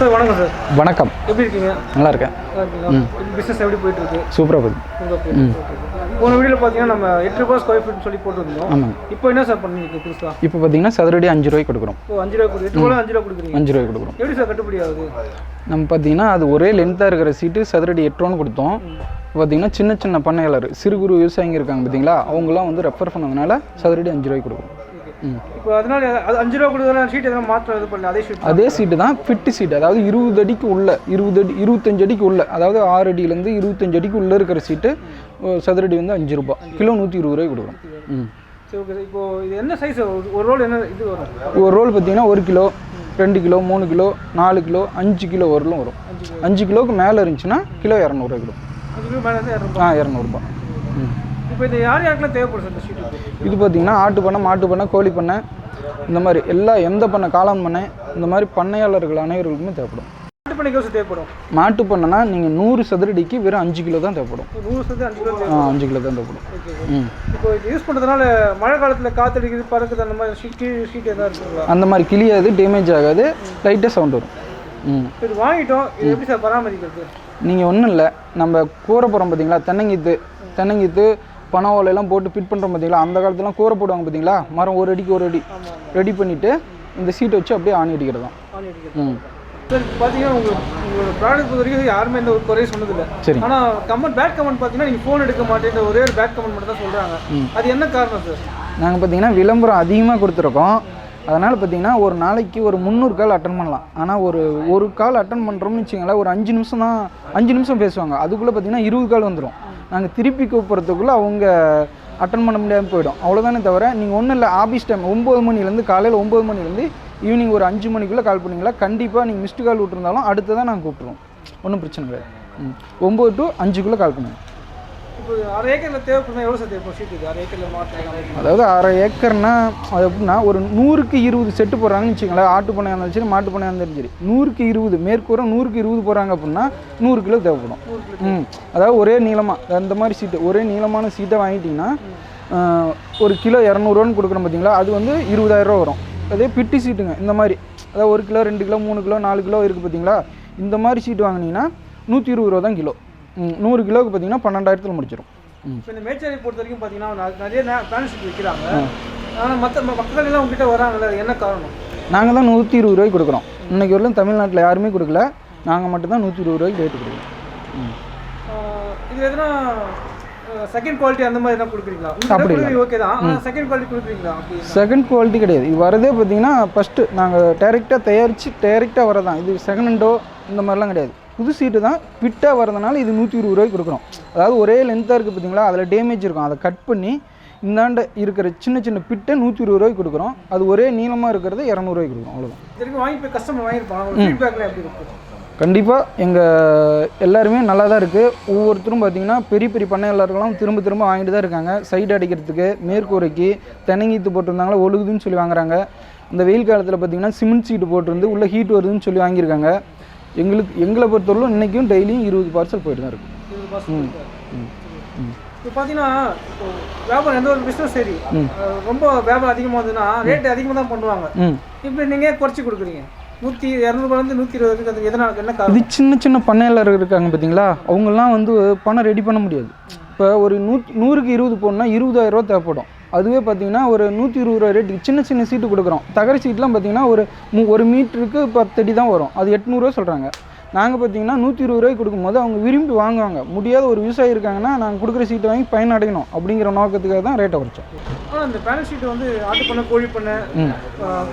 Sir வணக்கம் sir. வணக்கம். எப்படி இருக்கீங்க? நல்லா இருக்கேன் பிஸ்னஸ் எப்படி போயிட்டு இருக்கு சூப்பராக போகுது. போன வீடியோவில் பார்த்தீங்கன்னா நம்ம எட்டு ரூபாய் ஸ்கொயர் ஃபீட்னு சொல்லி போட்டுருந்தோம். ஆமாங்க. இப்போ என்ன சார் பண்ணிருக்கு புதுசா? இப்போ பார்த்தீங்கன்னா சதுரடி அஞ்சு ரூபாய்க்கு கொடுக்குறோம். இப்போ அஞ்சு ரூபா கொடுக்கு எட்டு ரூபா அஞ்சு ரூபா கொடுக்குறீங்க? அஞ்சு ரூபாய்க்கு கொடுக்குறோம். எப்படி சார் கட்டுப்படி ஆகுது? நம்ம பார்த்தீங்கன்னா அது ஒரே லென்த்தாக இருக்கிற சீட்டு சதுரடி எட்டு ரூபான்னு கொடுத்தோம் பார்த்தீங்கன்னா சின்ன சின்ன பண்ணையாளர் சிறு குறு விவசாயிங்க இருக்காங்க பார்த்தீங்களா அவங்களாம் வந்து ரெஃபர் பண்ணதுனால சதுரடி அஞ்சு ரூபாய்க்கு கொடுக்குறோம். ம் இப்போ அதனால அது அஞ்சு ரூபா கொடுக்குற ஷீட் எதனா மாற்றம் இது பண்ணல அதே ஷீட் அதே சீட்டு தான் ஃபிட்டு சீட் அதாவது இருபது அடிக்கு உள்ள இருபது அடி இருபத்தஞ்சு அடிக்கு உள்ள அதாவது ஆறு அடியிலேருந்து இருபத்தஞ்சு அடிக்கு உள்ளே இருக்கிற சீட்டு சதுரடி வந்து அஞ்சு ரூபாய் கிலோ நூற்றி இருபது ரூபாய்க்கு கொடுக்குறோம். ம். சரி ஓகே இப்போ இது என்ன சைஸ் ஒரு ரோல் என்ன இது வரும்? ஒரு ரோல் பார்த்தீங்கன்னா ஒரு கிலோ ரெண்டு கிலோ மூணு கிலோ நாலு கிலோ அஞ்சு கிலோ வரலும் வரும். அஞ்சு கிலோவுக்கு மேலே இருந்துச்சுன்னா கிலோ இரநூறுவா கிலோ ஆ இரநூறுபா. ம். இப்போ இது யார் யாருக்கெல்லாம் தேவைப்படும் இந்த ஷீட் இது பார்த்தீங்கன்னா ஆட்டு பண்ணை மாட்டு பண்ணை கோழி பண்ணை இந்த மாதிரி எல்லா எந்த பண்ணை காளான் பண்ணை இந்த மாதிரி பண்ணையாளர்கள் அனைவர்களுக்குமே தேவைப்படும். மாட்டு பண்ணிக்கு வருஷம் தேவைப்படும்? மாட்டு பண்ணைனா நீங்கள் நூறு சதுரடிக்கு வெறும் அஞ்சு கிலோ தான் தேவைப்படும். நூறு சதவீதம் அஞ்சு கிலோ ஆ அஞ்சு கிலோ தான் தேவைப்படும். ம். இப்போ இது யூஸ் பண்ணுறதுனால மழை காலத்தில் காற்றடிக்குது பறக்குது அந்த மாதிரி ஷீட் ஷீட் எதாவது இருக்குங்களா? அந்த மாதிரி கிளியாது டேமேஜ் ஆகாது லைட்டாக சவுண்ட் வரும். ம். இப்போ இது வாங்கிட்டோம். இது எப்படி சார் பராமரிக்கிறது? நீங்கள் ஒன்றும் இல்லை நம்ம கூரை போகிறோம் பார்த்தீங்களா தென்னங்கீத்து தென்னங்கீத்து பனை ஓலையெல்லாம் போட்டு ஃபிட் பண்ணுறோம் பார்த்தீங்களா அந்த காலத்துலாம் கூரை போடுவாங்க பார்த்தீங்களா மரம் ஒரு அடிக்கு ஒரு அடி ரெடி பண்ணிவிட்டு இந்த சீட்டை வச்சு அப்படியே ஆணி அடிக்கிறது தான் ம். சார் பார்த்தீங்கன்னா உங்கள் உங்களோட ப்ராடக்ட் பொறுத்த வரைக்கும் யாருமே எந்த ஒரு குறையும் சொன்னதில்லை. சரி. ஆனால் கமெண்ட் பேட் கமெண்ட் பார்த்தீங்கன்னா நீங்கள் ஃபோன் எடுக்க மாட்டேன்ற ஒரே ஒரு பேட் கமெண்ட் மட்டும் தான் சொல்கிறாங்க. அது என்ன காரணம் சார் நாங்கள் பார்த்தீங்கன்னா விளம்பரம் அதிகமாக கொடுத்துருக்கோம். அதனால் பார்த்தீங்கன்னா ஒரு நாளைக்கு ஒரு முந்நூறு கால் அட்டன் பண்ணலாம். ஆனால் ஒரு ஒரு கால் அட்டன் பண்ணுறோம்னு வச்சுங்களேன் ஒரு அஞ்சு நிமிஷம் தான் அஞ்சு நிமிஷம் பேசுவாங்க. அதுக்குள்ளே பார்த்தீங்கன்னா இருபது கால் வந்துடும் நாங்கள் திருப்பி கூப்பிட்றதுக்குள்ளே அவங்க அட்டன் பண்ண முடியாமல் போயிடும். அவ்வளோதானே தவிர நீங்கள் ஒன்றும் இல்லை ஆஃபீஸ் டைம் ஒம்பது மணிலேருந்து காலையில் ஒம்பது மணிலேருந்து ஈவினிங் ஒரு அஞ்சு மணிக்குள்ளே கால் பண்ணீங்களா? கண்டிப்பாக நீங்கள் மிஸ்டு கால் விட்டுருந்தாலும் அடுத்து தான் நாங்கள் கூப்பிட்ருவோம் ஒன்றும் பிரச்சனை கிடையாது. ம். ஒம்பது டு அஞ்சுக்குள்ளே கால் பண்ணுங்கள் அதாவது அரை ஏக்கர்னா அது எப்படின்னா ஒரு நூறுக்கு இருபது செட்டு போடுறாங்கன்னு வச்சுங்களேன் ஆட்டு பண்ணையாக இருந்தாலும் சரி மாட்டு பண்ணையாக இருந்தாலும் சரி. நூறுக்கு இருபது மேற்கூற நூறுக்கு இருபது போகிறாங்க அப்படின்னா நூறு கிலோ தேவைப்படும். ம். அதாவது ஒரே நீளமாக அந்த மாதிரி சீட்டு ஒரே நீளமான சீட்டை வாங்கிட்டிங்கன்னா ஒரு கிலோ இரநூறுவான்னு கொடுக்குறோம் பார்த்தீங்களா? அது வந்து இருபதாயிரரூவா வரும். அதே பிட்டி சீட்டுங்க இந்த மாதிரி. அதாவது ஒரு கிலோ ரெண்டு கிலோ மூணு கிலோ நாலு கிலோ இருக்குது பார்த்தீங்களா? இந்த மாதிரி சீட்டு வாங்கினீங்கன்னா நூற்றி இருபது ரூபா தான் கிலோ. நூறு கிலோவுக்கு பார்த்தீங்கன்னா பன்னெண்டாயிரத்தில் முடிச்சிடும் இப்போ இந்த மேச்சேரி பொறுத்த வரைக்கும் பார்த்தீங்கன்னா நிறைய பேனல் ஷீட் விற்கிறாங்க ஆனால் மற்ற மக்கள் எல்லாம் உங்ககிட்ட வராங்கல்ல என்ன காரணம்? நாங்கள் தான் நூற்றி இருபது ரூபாய்க்கு கொடுக்குறோம். இன்னைக்கு வரலும் தமிழ்நாட்டில் யாருமே கொடுக்கல. நாங்கள் மட்டும் தான் நூற்றி இருபது ரூபாய்க்கு ரேட்டு கொடுக்குறோம். இது எதுனா செகண்ட் குவாலிட்டி அந்த மாதிரி என்ன கொடுக்குறீங்களா? அப்படி. ஓகே தான். செகண்ட் குவாலிட்டி கொடுக்குறீங்களா? செகண்ட் குவாலிட்டி கிடையாது. இது வரதே பார்த்தீங்கன்னா ஃபஸ்ட்டு நாங்கள் டைரெக்டாக தயாரித்து டைரெக்டாக வரதான். இது செகண்ட் ஹேண்டோ இந்த மாதிரிலாம் கிடையாது. புது சீட்டு தான் ஃபிட்டாக வரதுனால இது நூற்றி இருபது ரூபாய்க்கு கொடுக்குறோம். அதாவது ஒரே லென்த்தாக இருக்குது பார்த்தீங்களா அதில் டேமேஜ் இருக்கும். அதை கட் பண்ணி இந்தாண்ட இருக்கிற சின்ன சின்ன பிட்டை நூற்றி இருபது ரூபாய்க்கு கொடுக்குறோம். அது ஒரே நீளமாக இருக்கிறது இரநூறுவாய்க்கு கொடுக்குறோம். அவ்வளோதான் வாங்கி போய் கஸ்டமர் வாங்கியிருப்பாங்க. கண்டிப்பாக எங்கள் எல்லாருமே நல்லா தான் இருக்குது ஒவ்வொருத்தரும் பார்த்தீங்கன்னா பெரிய பெரிய பண்ணையாளர்களும் திரும்ப திரும்ப வாங்கிட்டு தான் இருக்காங்க. சைடு அடிக்கிறதுக்கு மேற்கூரைக்கு தென்னங்கீத்து போட்டிருந்தாங்களா ஒழுகுதுன்னு சொல்லி வாங்குறாங்க. இந்த வெயில் காலத்தில் பார்த்தீங்கன்னா சிமெண்ட் சீட்டு போட்டிருந்து உள்ளே ஹீட் வருதுன்னு சொல்லி வாங்கியிருக்காங்க. எங்களுக்கு எங்களை பொறுத்தவரைக்கும் இன்றைக்கும் டெய்லியும் இருபது பார்சல் போயிட்டு தான் இருக்குது இருபது மாதம் இப்போ பார்த்தீங்கன்னா வியாபாரம் எந்த ஒரு பிஸ்னஸ் சரி ம். ரொம்ப வியாபாரம் அதிகமாக இருந்ததுன்னா ரேட் அதிகமாக தான் பண்ணுவாங்க. ம். இப்போ நீங்கள் குறைச்சி கொடுக்குறீங்க? நூற்றி இரநூறுபாலேருந்து நூற்றி இருபது வரைக்கும் எதனால் என்ன காரணம்? இது சின்ன சின்ன பண்ணையாளர் இருக்காங்க பார்த்தீங்களா அவங்கெல்லாம் வந்து பணம் ரெடி பண்ண முடியாது. இப்போ ஒரு நூற்றி நூறுக்கு இருபது போடணும்னா இருபதாயிரரூவா தேவைப்படும். அதுவே பார்த்தீங்கன்னா ஒரு நூற்றி இருபது ரூபா ரேட்டுக்கு சின்ன சின்ன சீட்டு கொடுக்குறோம். தகர சீட்லாம் பார்த்தீங்கன்னா ஒரு மு- ஒரு மீட்டருக்கு பத்தடி தான் வரும். அது எட்நூறுவா சொல்கிறாங்க நாங்கள் பார்த்தீங்கன்னா நூற்றி இருபது ரூபாய்க்கு கொடுக்கும்போது அவங்க விரும்பி வாங்குவாங்க. முடியாத ஒரு விவசாயி இருக்காங்கன்னா நாங்கள் கொடுக்குற சீட்டை வாங்கி பயனடையணும் அப்படிங்கிற நோக்கத்துக்காக தான் ரேட்டை குறைச்சோம். ஆனால் இந்த பேனல் ஷீட் வந்து ஆட்டு பண்ணை கோழி பண்ணை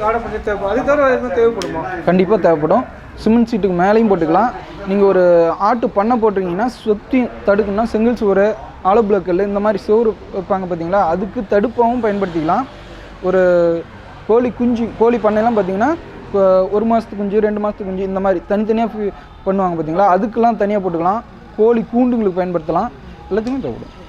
காடை பண்ணை தேவைப்படும் அது தவிர எதுவும் தேவைப்படுமா? கண்டிப்பாக தேவைப்படும். சிமெண்ட் சீட்டுக்கு மேலேயும் போட்டுக்கலாம். நீங்கள் ஒரு ஆட்டு பண்ணை போட்டிருக்கீங்கன்னா சுற்றி தடுக்கணும்னா செங்கல் சுவர் ஆலோ பிளக்கல் இந்த மாதிரி சுவர் வைப்பாங்க பார்த்தீங்களா? அதுக்கு தடுப்பாகவும் பயன்படுத்திக்கலாம். ஒரு கோழி குஞ்சு கோழி பண்ணையெல்லாம் பார்த்தீங்கன்னா இப்போ ஒரு மாதத்துக்கு குஞ்சு ரெண்டு மாதத்துக்கு குஞ்சு இந்த மாதிரி தனித்தனியாக பண்ணுவாங்க பார்த்தீங்களா? அதுக்கெல்லாம் தனியாக போட்டுக்கலாம். கோழி கூண்டுங்களுக்கு பயன்படுத்தலாம். எல்லாத்துக்குமே தேவைப்படும்.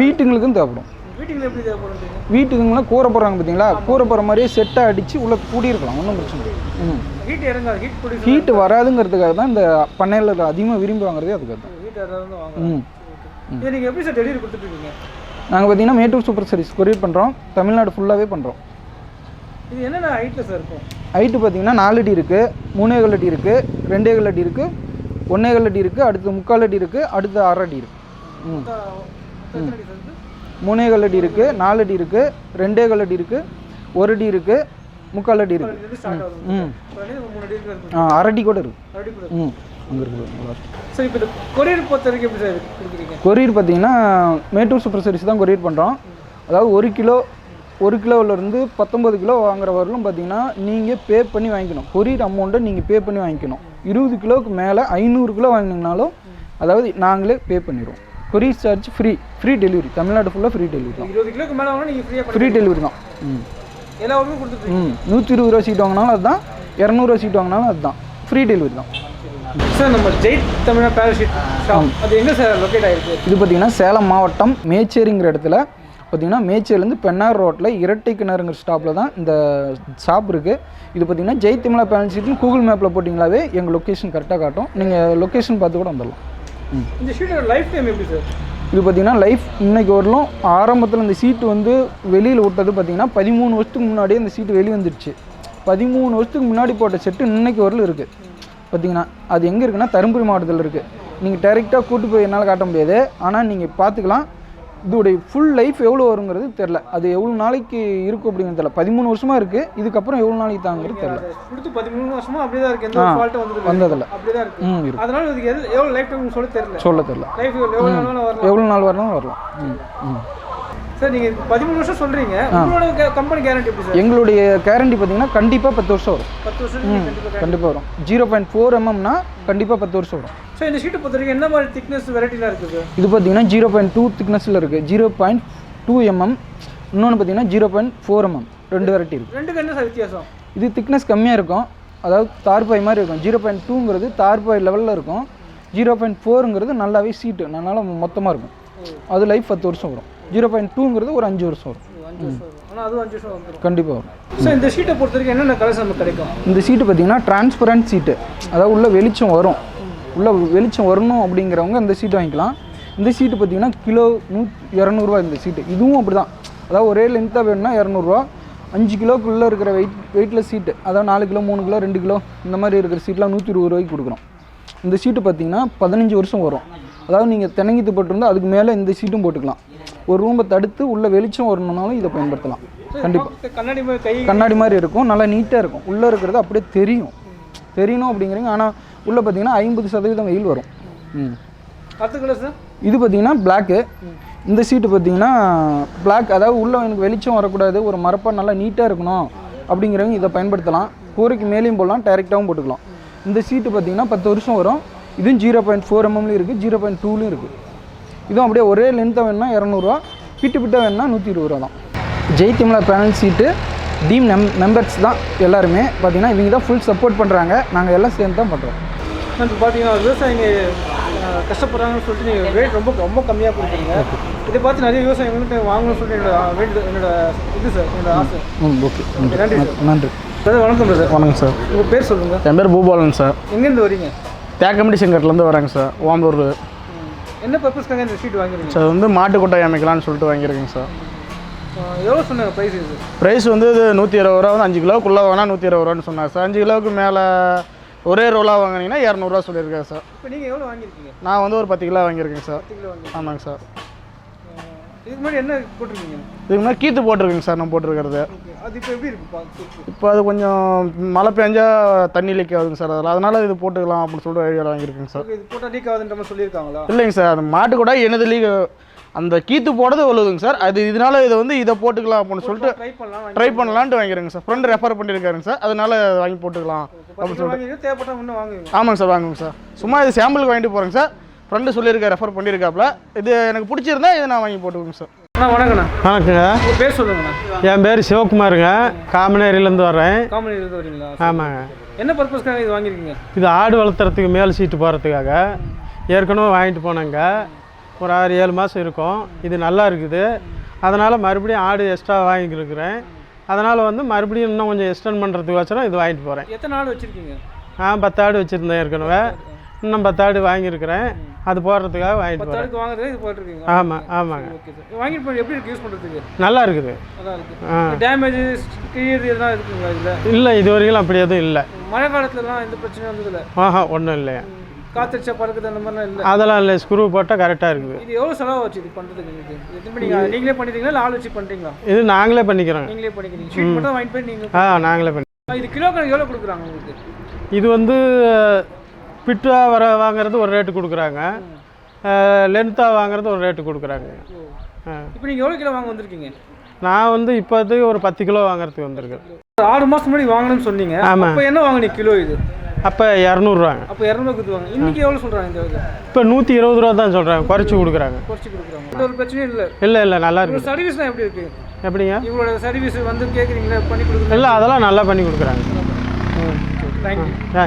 வீட்டுங்களுக்கும் தேவைப்படும். வீட்டுக்கு எப்படி தேவைப்படுறீங்க வீட்டுக்குங்களாம் கூரை போடுறாங்க பார்த்தீங்களா? கூரை போடுற மாதிரியே செட்டாக அடித்து உள்ளே கூடியிருக்கலாம். ஒன்றும் பிரச்சனை இல்லை. ம். ஹீட் வராதுங்கிறதுக்காக தான் இந்த பண்ணையில் அதிகமாக விரும்பி வாங்குறதே அதுக்காக தான் ம். இது நீங்கள் எப்படி சார் டெலிவரி கொடுத்துட்ருக்கீங்க நாங்கள் பார்த்தீங்கன்னா மேட்டூர் சூப்பர் சர்வீஸ் கொரியர் பண்ணுறோம் தமிழ்நாடு ஃபுல்லாகவே பண்ணுறோம் இது என்னென்ன ஹைட்டில் சார் இருக்கும்? ஹைட்டு பார்த்தீங்கன்னா நாலு அடி இருக்குது மூணே கால் அடி இருக்குது ரெண்டே கால் அடி இருக்குது ஒன்றே கால் அடி இருக்குது அடுத்து முக்கால் அடி இருக்குது அடுத்து அரை அடி இருக்குது? மூணே கால் அடி இருக்குது நாலு அடி இருக்குது ரெண்டே கால் அடி இருக்குது ஒரு அடி இருக்குது முக்கால் அடி இருக்குது ம். ஆ அரை அடி கூட இருக்குது ம். அங்கே இருக்குது. சார் இப்போ இந்த கொரியர் பொறுத்த வரைக்கும் எப்படி சார் கொடுக்குறீங்க? கொரியர் பார்த்தீங்கன்னா மேட்டூர் சூப்பர் சர்வீஸ் தான் கொரியர் பண்ணுறோம் அதாவது ஒரு கிலோ ஒரு கிலோவிலேருந்து பத்தொம்பது கிலோ வாங்குற வரலும் பார்த்தீங்கன்னா நீங்கள் பே பண்ணி வாங்கிக்கணும். கொரியர் அமௌண்ட்டை நீங்கள் பே பண்ணி வாங்கிக்கணும். இருபது கிலோவுக்கு மேலே ஐநூறு கிலோ வாங்கினீங்கனாலும் அதாவது நாங்களே பே பண்ணிடுவோம். Courier charge free free delivery Tamil Nadu ஃபுல்லாக ஃப்ரீ டெலிவரி தான். இருபது கிலோக்கு மேலே வாங்கினா நீங்கள் ஃப்ரீயாக ஃப்ரீ டெலிவரி தான். ம். எல்லா ஊருக்கும் கொடுத்துட்டு ம். நூற்றி இருபது ரூபா சீட் வாங்கினாலும் அதுதான். இரநூறுவா சீட் வாங்கினாலும் அதுதான். ஃப்ரீ டெலிவரி தான். சார் நம்ம ஜெய் தமிழா பேராஷூட் ஷாப் அது எங்கே சார் லொக்கேட் ஆயிருக்கு? இது பார்த்தீங்கன்னா சேலம் மாவட்டம் மேச்சேரிங்கிற இடத்துல. பார்த்தீங்கன்னா மேச்சேரிலேருந்து பெண்ணார் ரோட்டில் இரட்டை கிணறுங்கிற ஸ்டாப்பில் தான் இந்த ஷாப் இருக்குது இது பார்த்தீங்கன்னா ஜெய் திமலா பேனல் சீட்னு கூகுள் மேப்பில் போட்டிங்களாவே எங்கள் லொக்கேஷன் கரெக்டாக காட்டும். நீங்கள் லொக்கேஷன் பார்த்து கூட வந்துடலாம். இந்த ஷீட்டோட லைஃப் டைம் எப்படி சார் இது பார்த்தீங்கன்னா லைஃப் இன்னைக்கு வரலும் ஆரம்பத்தில் இந்த சீட்டு வந்து வெளியில் விட்டது பார்த்தீங்கன்னா பதிமூணு வருஷத்துக்கு முன்னாடியே இந்த சீட்டு வெளியே வந்துடுச்சு. பதிமூணு வருஷத்துக்கு முன்னாடி போட்ட செட்டு இன்னைக்கு வரலும் இருக்குது பார்த்தீங்கன்னா அது எங்கே இருக்குன்னா தருமபுரி மாவட்டத்தில் இருக்குது நீங்கள் டைரெக்டாக கூட்டு போய் என்னால் காட்ட முடியாது. ஆனால் நீங்கள் பார்த்துக்கலாம் இதோடைய ஃபுல் லைஃப் எவ்வளோ வருங்கிறது தெரில அது எவ்வளோ நாளைக்கு இருக்கும் அப்படிங்கிறது தெரில பதிமூணு வருஷமாக இருக்குது இதுக்கப்புறம் எவ்வளோ நாளைக்கு தாங்கிறது தெரில கொடுத்து பதிமூணு வருஷமா அப்படியே தான் இருக்கு. எந்த வந்ததில்ல. அப்படியே தான் இருக்கு. ம் இருக்கு. அதனால இதுக்கு எவ்வளோ லைஃப் டைம் சொல்ல தெரியல. சொல்ல தெரில லைஃப் எவ்வளோ நாளும் வரலாம்? எவ்வளோ நாள் வரணும் வரலாம். ம் ம். சார் நீங்கள் பதிமூணு வருஷம் சொல்றீங்க. உங்களோட கம்பெனி கேரண்டி எப்படி சார்? எங்களுடைய கேரண்டி பார்த்தீங்கன்னா கண்டிப்பாக பத்து வருஷம் வரும். பத்து வருஷம் கண்டிப்பாக வரும். ஜீரோ பாயிண்ட் ஃபோர் எம்எம்னா கண்டிப்பாக பத்து வருஷம் வரும். ஸோ இந்த ஷீட்டை பொறுத்த வரைக்கும் என்ன மாதிரி திக்னஸ் வெரைட்டிலாம் இருக்குது இது பார்த்தீங்கன்னா ஜீரோ பாயிண்ட் டூ திக்னஸில் இருக்குது ஜீரோ பாயிண்ட் டூ எம்எம் இன்னொன்று பார்த்தீங்கன்னா ஜீரோ பாயிண்ட் ஃபோர் எம்எம் ரெண்டு வெரைட்டி இருக்குது ரெண்டுக்கு என்ன வித்தியாசம்? இது திக்னஸ் கம்மியாக இருக்கும். அதாவது தார்பாய் மாதிரி இருக்கும். ஜீரோ பாயிண்ட் டூங்கிறது தார்பாய் லெவலில் இருக்கும். ஜீரோ பாயிண்ட் ஃபோருங்கிறது நல்லாவே சீட்டு நல்லா மொத்தமாக இருக்கும். அது லைஃப் பத்து வருஷம் வரும். ஜீரோ பாயிண்ட் டூங்கிறது ஒரு அஞ்சு வருஷம் வரும். கண்டிப்பாக வரும். ஸோ இந்த ஷீட்டை பொறுத்த வரைக்கும் என்னென்ன கலர்ஸ் நமக்கு கிடைக்கும்? இந்த சீட்டு பார்த்தீங்கன்னா டிரான்ஸ்பரண்ட் சீட்டு அதாவது உள்ள வெளிச்சம் வரும். உள்ள வெளிச்சம் வரணும் அப்படிங்கிறவங்க இந்த சீட்டு வாங்கிக்கலாம். இந்த சீட்டு பார்த்தீங்கன்னா கிலோ நூ இரநூறுவா இந்த சீட்டு இதுவும் அப்படி தான் அதாவது ஒரே லென்த்தாக வேணும்னா இரநூறுவா. அஞ்சு கிலோக்குள்ளே இருக்கிற வெயிட் வெயிட்லெஸ் சீட்டு அதாவது நாலு கிலோ மூணு கிலோ ரெண்டு கிலோ இந்த மாதிரி இருக்கிற சீட்லாம் நூற்றி இருபது ரூபாய்க்கு கொடுக்குறோம். இந்த சீட்டு பார்த்தீங்கன்னா பதினஞ்சு வருஷம் வரும். அதாவது நீங்கள் தென்னங்கித்து போட்டிருந்தா அதுக்கு மேலே இந்த சீட்டும் போட்டுக்கலாம். ஒரு ரூமை தடுத்து உள்ள வெளிச்சம் வரணுன்னாலும் இதை பயன்படுத்தலாம். கண்டிப்பாக கண்ணாடி மாதிரி கண்ணாடி மாதிரி இருக்கும். நல்லா நீட்டாக இருக்கும். உள்ளே இருக்கிறது அப்படியே தெரியும். தெரியணும் அப்படிங்கிறீங்க. ஆனால் உள்ளே பார்த்தீங்கன்னா ஐம்பது சதவீதம் வெயில் வரும். ம். இது பார்த்தீங்கன்னா பிளாக்கு இந்த சீட்டு பார்த்தீங்கன்னா பிளாக் அதாவது உள்ளே எனக்கு வெளிச்சம் வரக்கூடாது. ஒரு மரப்பாக நல்லா நீட்டாக இருக்கணும் அப்படிங்கிறவங்க இதை பயன்படுத்தலாம். கூரைக்கு மேலேயும் போடலாம். டைரெக்டாகவும் போட்டுக்கலாம். இந்த சீட்டு பார்த்தீங்கன்னா பத்து வருஷம் வரும். இதுவும் ஜீரோ பாயிண்ட் ஃபோர் எம்எம்லையும் இருக்குது ஜீரோ பாயிண்ட் டூலையும் இருக்குது இதுவும் அப்படியே ஒரே லென்த்தாக வேணும்னா இரநூறுவா பிட்டு பிட்டாக வேணும்னா நூற்றி இருபது ரூபா தான். Jai Thimla panel seat team mem members தான் எல்லாருமே. பார்த்தீங்கன்னா இவங்க தான் ஃபுல் சப்போர்ட் பண்ணுறாங்க நாங்கள் எல்லாம் சேர்ந்து தான் பண்ணுறோம் இப்போ பார்த்தீங்கன்னா விவசாயிங்க கஷ்டப்படுறாங்கன்னு சொல்லிட்டு நீங்கள் ரேட் ரொம்ப ரொம்ப கம்மியாக கொடுக்குறீங்க. இதை பார்த்து நிறைய விவசாயிங்களுக்கு வாங்கணும்னு சொல்லிட்டு என்னோட வேண்டு என்னோட இது சார் என்னோட ஆசை. ம் ஓகே நன்றி. சார் நன்றி. பிரதர் வணக்கம் பிரதர் வணக்கம் சார் உங்கள் பேர் சொல்லுங்கள் என் பேர் பூபாலன் சார் எங்கேருந்து வரீங்க? தேக்கம்பட்டி செங்கட்லேருந்து வரேங்க சார் ஓம்பலூர் ம். என்ன பர்பஸ்க்காக இந்த ஷீட் வாங்குறீங்க? சார் வந்து மாட்டு கொட்டாய் அமைக்கலாம்னு சொல்லிட்டு வாங்கியிருக்கேங்க சார். எவ்வளோ சொன்னாங்க ப்ரைஸ் இது? ப்ரைஸ் வந்து இது நூற்றி இருபது ரூபா வந்து அஞ்சு கிலோக்குள்ளே வாங்கினா நூற்றி இருபது ரூபான்னு சொன்னாங்க சார். அஞ்சு கிலோவுக்கு மேலே ஒரே ரோலாக வாங்கினீங்கன்னா இரநூறுவா சொல்லியிருக்கேன் சார். இப்போ நீங்கள் எவ்வளோ வாங்கியிருக்கீங்க? நான் வந்து ஒரு பத்து கிலோ வாங்கியிருக்கேன் சார். ஆமாங்க சார். இதுக்கு முன்னாடி என்ன போட்டிருக்கீங்க? இதுக்கு முன்னாடி கீத்து போட்டிருக்கேங்க சார் நான் போட்டிருக்கிறது. அது இப்போ எப்படி இருக்கு? இப்போ அது கொஞ்சம் மழை பெஞ்சா தண்ணி லீக் ஆகுதுங்க சார் அதில் அதனால் இது போட்டுக்கலாம் அப்படின்னு சொல்லிட்டு ஐடியா வாங்கியிருக்கேங்க சார். இது போட்டால் லீக் ஆகுதுன்ற மாதிரி சொல்லியிருக்காங்களா? இல்லைங்க சார் அந்த மாட்டு கூட எனது லீக் அந்த கீத்து போடுறது உள்ளதுங்க சார் அது இதனால இதை வந்து இதை போட்டுக்கலாம் அப்படின்னு சொல்லிட்டு ட்ரை பண்ணலாம் வாங்கி. ட்ரை பண்ணலான்ட்டு வாங்கிருங்க சார். ஃப்ரெண்ட் ரெஃபர் பண்ணியிருக்காருங்க சார் அதனால அதை வாங்கி போட்டுக்கலாம் தேவைப்பட்டா இன்னும் வாங்குவீங்க ஆமாங்க சார் வாங்குங்க சார். சும்மா இது சாம்பிளுக்கு வாங்கிட்டு போகிறேங்க சார். ஃப்ரெண்டு சொல்லியிருக்காரு ரெஃபர் பண்ணியிருக்காப்புல இது எனக்கு பிடிச்சிருந்தா இதை நான் வாங்கி போட்டுக்கோங்க சார் வணக்கண்ணா வணக்கங்க. பேர் சொல்லுங்கண்ணா. என் பேர் சிவகுமாருங்க. காமனேரியிலேருந்து வர்றேன். காமனி இருந்து வரீங்களா ஆமாங்க. என்ன பர்பஸ்க்காக இது வாங்கியிருக்கீங்க? இது ஆடு வளர்த்துறதுக்கு மேல் சீட்டு போகிறதுக்காக ஏற்கனவே வாங்கிட்டு போனேங்க. ஒரு ஆறு ஏழு மாதம் இருக்கும். இது நல்லா இருக்குது. அதனால் மறுபடியும் ஆடு எக்ஸ்ட்ரா வாங்கியிருக்கிறேன். அதனால் வந்து மறுபடியும் இன்னும் கொஞ்சம் எக்ஸ்டெண்ட் பண்ணுறதுக்கு வச்சுரும் இது வாங்கிட்டு போகிறேன் எத்தனை நாள் வச்சுருக்கீங்க? நான் பத்து ஆடு வச்சுருந்தேன் ஏற்கனவே. இன்னும் பத்து ஆடு வாங்கியிருக்கிறேன். அது போடுறதுக்காக வாங்கிட்டு ஆளுக்கு வாங்குறது இது போட்டிருக்கீங்க. ஆமாம் ஆமாங்க. ஓகே சார் வாங்கிட்டு போய் எப்படி இருக்கு? யூஸ் பண்ணுறதுக்கு நல்லா இருக்குது. நல்லா டேமேஜ் கிழியது எல்லாம் இருக்குங்களா இதில்? இல்லை இது வரைக்கும் அப்படி எதுவும் இல்லை. மழை காலத்துலலாம் எந்த பிரச்சனையும் வந்ததில்ல ஆஹா ஒன்றும் இல்லையா. காத்தடிச்சா பறக்குது அந்த மாதிரிலாம் இல்லை? அதெல்லாம் இல்லை. ஸ்க்ரூ போட்டால் கரெக்டாக இருக்குது. இது எவ்வளோ செலவு வச்சு இது பண்ணுறதுக்கு இது நீங்கள் நீங்களே பண்ணிட்டீங்களா இல்லை ஆள் வச்சு பண்ணுறீங்களா இது நாங்களே பண்ணிக்கிறோங்க. நீங்களே பண்ணிக்கிறீங்க. ஷீட் மட்டும் வாங்கிட்டு போய் நீங்கள் ஆ நாங்களே பண்ணி இது கிலோ கணக்கு எவ்வளோ கொடுக்குறாங்க உங்களுக்கு? இது வந்து பிட்டாக வர வாங்குறது ஒரு ரேட்டு கொடுக்குறாங்க. லென்த்தாக வாங்குறது ஒரு ரேட்டு கொடுக்குறாங்க. இப்போ நீங்கள் எவ்வளோ கிலோ வாங்க வந்திருக்கீங்க? நான் வந்து இப்போதைக்கு ஒரு பத்து கிலோ வாங்குறதுக்கு வந்திருக்கேன். ஆறு மாதம் முன்னாடி வாங்கணும்னு சொன்னீங்க. ஆமா. அப்போ என்ன வாங்குனீங்க கிலோ இது? அப்போ இரநூறுவாங்க. அப்போ இரநூறுவா கொடுத்துவாங்க இன்னைக்கு எவ்வளோ சொல்கிறாங்க இந்த இப்போ நூற்றி இருபது ரூபா தான் சொல்கிறாங்க குறைச்சி கொடுக்குறாங்க. குறைச்சி கொடுக்குறாங்க. ஒரு பிரச்சனையும் இல்லை. இல்லை இல்லை நல்லா இருக்குது. சர்வீஸ்லாம் எப்படி இருக்கு? எப்படிங்க? இவங்களோட சர்வீஸ் வந்து கேட்குறீங்களா பண்ணி கொடுக்குறீங்க இல்லை அதெல்லாம் நல்லா பண்ணி கொடுக்குறாங்க. தேங்க்யூ ஆ.